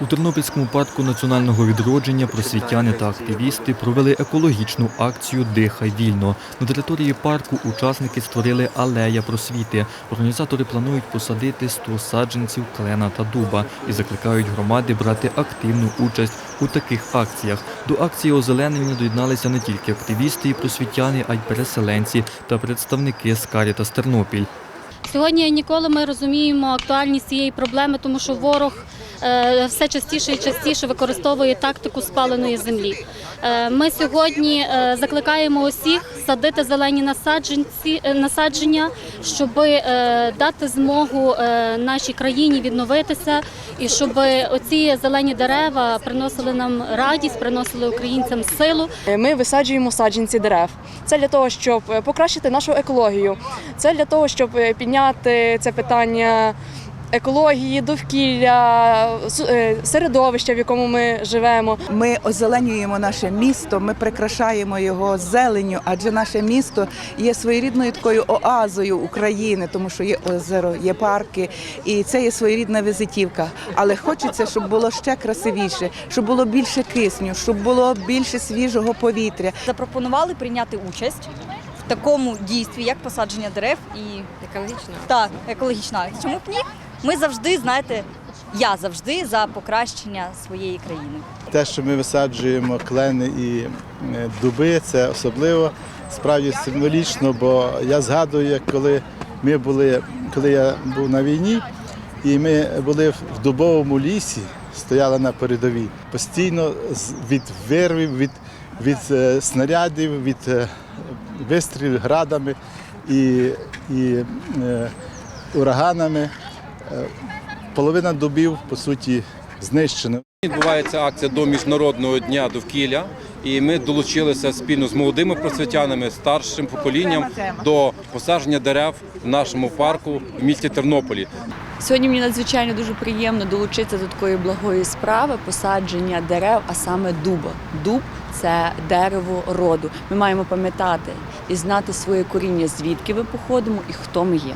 У Тернопільському парку національного відродження просвітяни та активісти провели екологічну акцію Дихай вільно. На території парку учасники створили алея просвіти. Організатори планують посадити 100 саджанців клена та дуба і закликають громади брати активну участь у таких акціях. До акції озеленення доєдналися не тільки активісти і просвітяни, а й переселенці та представники з Карітас Тернопіль. Сьогодні ніколи ми розуміємо актуальність цієї проблеми, тому що ворог все частіше і частіше використовує тактику спаленої землі. Е, Ми сьогодні е, закликаємо усіх садити зелені насадженці, е, насадження, щоб дати змогу е, нашій країні відновитися і щоб оці зелені дерева приносили нам радість, приносили українцям силу. Ми висаджуємо саджанці дерев. Це для того, щоб е, покращити нашу екологію. Це для того, щоб е, підняти це питання екології, довкілля, е, середовища, в якому ми живемо. Ми озеленюємо наше місто, ми прикрашаємо його зеленню, адже наше місто є своєрідною такою оазою України, тому що є озеро, є парки, і це є своєрідна візитівка. Але хочеться, щоб було ще красивіше, щоб було більше кисню, щоб було більше свіжого повітря. запропонували прийняти участь в такому дійстві, як посадження дерев і Екологічно. так, екологічна. Чому б ні? Ми завжди, знаєте, я завжди за покращення своєї країни. Те, що ми висаджуємо клени і е, дуби, це особливо справді символічно, бо я згадую, як коли ми були, коли я був на війні, і ми були в дубовому лісі, стояли на передовій. Постійно від вирвів, від, від е, снарядів, від е, вистрілів градами і, і ураганами. Половина дубів, по суті, знищена. Відбувається акція до міжнародного дня довкілля, і ми долучилися спільно з молодими просвітянами, старшим поколінням до посадження дерев в нашому парку в місті Тернополі. Сьогодні мені надзвичайно дуже приємно долучитися до такої благої справи посадження дерев, а саме дуба. Дуб це дерево роду. Ми маємо пам'ятати і знати своє коріння, звідки ми походимо і хто ми є.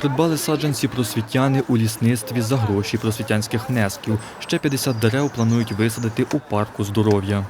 Придбали саджанці просвітяни у лісництві за гроші просвітянських внесків. Ще 50 дерев планують висадити у парку здоров'я.